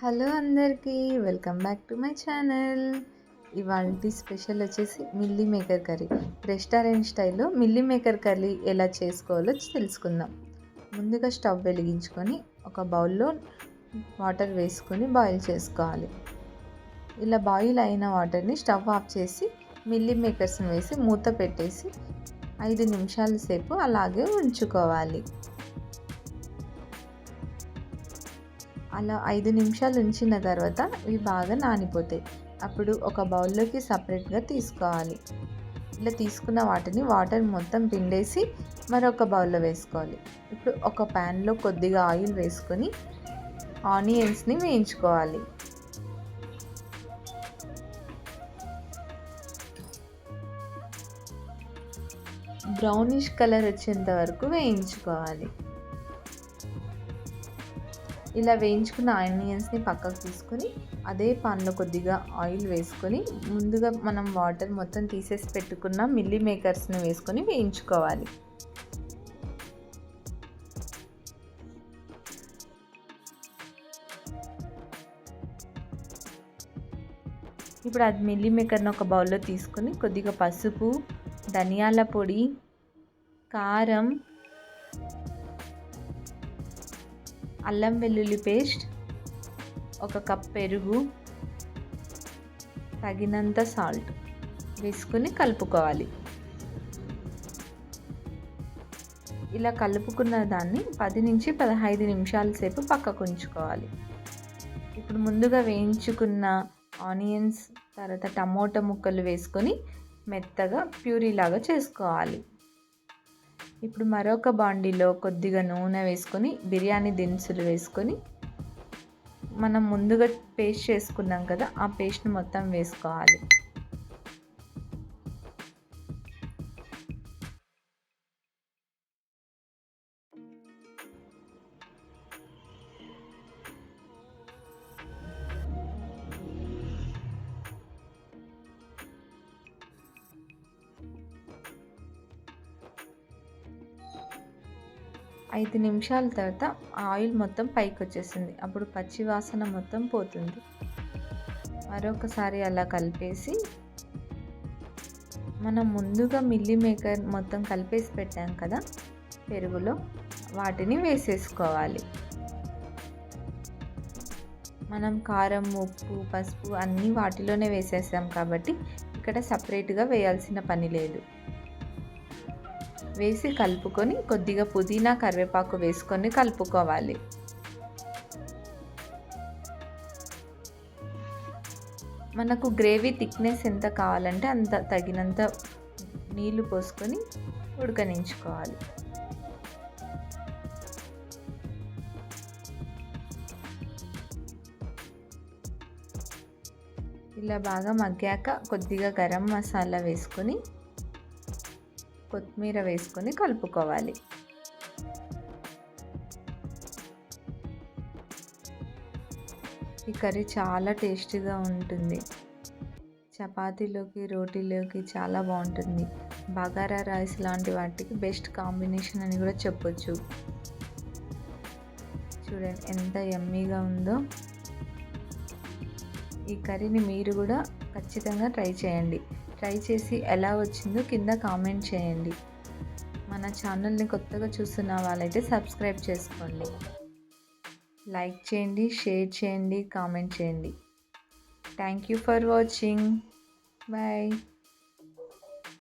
Hello అందరికీ welcome back to my channel. ఇవాళ special వచ్చేసి మిల్లీ మేకర్ కర్రీ. రెస్టారెంట్ స్టైల్లో మిల్లీ మేకర్ కర్రీ ఎలా చేసుకోవాలో తెలుసుకుందాం. ముందుగా స్టవ్ వెలిగించుకొని ఒక బౌల్లో వాటర్ వేసుకొని బాయిల్ చేసుకోవాలి. ఇలా బాయిల్ అయిన వాటర్ని స్టవ్ ఆఫ్ చేసి మిల్లీ మేకర్స్ని వేసి మూత పెట్టేసి ఐదు నిమిషాల సేపు అలాగే ఉంచుకోవాలి. అలా ఐదు నిమిషాలు ఉంచిన తర్వాత ఇవి బాగా నానిపోతాయి. అప్పుడు ఒక బౌల్లోకి సపరేట్గా తీసుకోవాలి. ఇలా తీసుకున్న వాటిని వాటర్ మొత్తం పిండేసి మరొక బౌల్లో వేసుకోవాలి. ఇప్పుడు ఒక ప్యాన్లో కొద్దిగా ఆయిల్ వేసుకొని ఆనియన్స్ని వేయించుకోవాలి. బ్రౌనిష్ కలర్ వచ్చేంత వరకు వేయించుకోవాలి. ఇలా వేయించుకున్న ఆనియన్స్ని పక్కకు తీసుకొని అదే పాన్లో కొద్దిగా ఆయిల్ వేసుకొని ముందుగా మనం వాటర్ మొత్తం తీసేసి పెట్టుకున్న మిల్లీ మేకర్స్ని వేసుకొని వేయించుకోవాలి. ఇప్పుడు అది మిల్లీ మేకర్ని ఒక బౌల్లో తీసుకొని కొద్దిగా పసుపు ధనియాల పొడి కారం అల్లం వెల్లుల్లి పేస్ట్ ఒక కప్ పెరుగు తగినంత సాల్ట్ వేసుకుని కలుపుకోవాలి. ఇలా కలుపుకున్న దాన్ని పది నుంచి పదహైదు నిమిషాల సేపు పక్కకు ఉంచుకోవాలి. ఇప్పుడు ముందుగా వేయించుకున్న ఆనియన్స్ తర్వాత టమోటా ముక్కలు వేసుకొని మెత్తగా ప్యూరీలాగా చేసుకోవాలి. ఇప్పుడు మరొక బాండీలో కొద్దిగా నూనె వేసుకొని బిర్యానీ దినుసులు వేసుకొని మనం ముందుగా పేస్ట్ చేసుకున్నాం కదా ఆ పేస్ట్ని మొత్తం వేసుకోవాలి. ఐదు నిమిషాల తర్వాత ఆయిల్ మొత్తం పైకి వచ్చేసింది అప్పుడు పచ్చి వాసన మొత్తం పోతుంది. మరొకసారి అలా కలిపేసి మనం ముందుగా మిల్లీ మేకర్ మొత్తం కలిపేసి పెట్టాం కదా పెరుగులో వాటిని వేసేసుకోవాలి. మనం కారం ఉప్పు పసుపు అన్నీ వాటిలోనే వేసేసాం కాబట్టి ఇక్కడ సపరేట్గా వేయాల్సిన పని లేదు. వేసి కలుపుకొని కొద్దిగా పుదీనా కరివేపాకు వేసుకొని కలుపుకోవాలి. మనకు గ్రేవీ థిక్నెస్ ఎంత కావాలంటే అంత తగినంత నీళ్ళు పోసుకొని ఉడకనించుకోవాలి. ఇలా బాగా మగ్గాక కొద్దిగా గరం మసాలా వేసుకొని కొత్తిమీర వేసుకొని కలుపుకోవాలి. ఈ కర్రీ చాలా టేస్టీగా ఉంటుంది. చపాతీలోకి రోటీలోకి చాలా బాగుంటుంది. బగారా రైస్ లాంటి వాటికి బెస్ట్ కాంబినేషన్ అని కూడా చెప్పొచ్చు. చూడండి ఎంత ఎమ్మీగా ఉందో. ఈ కర్రీని మీరు కూడా ఖచ్చితంగా ట్రై చేయండి. ట్రై చేసి ఎలా వచ్చిందో కింద కామెంట్ చేయండి. మన ఛానల్ని కొత్తగా చూస్తున్న వాళ్ళైతే సబ్స్క్రైబ్ చేసుకోండి. లైక్ చేయండి షేర్ చేయండి కామెంట్ చేయండి. Thank you for watching. Bye.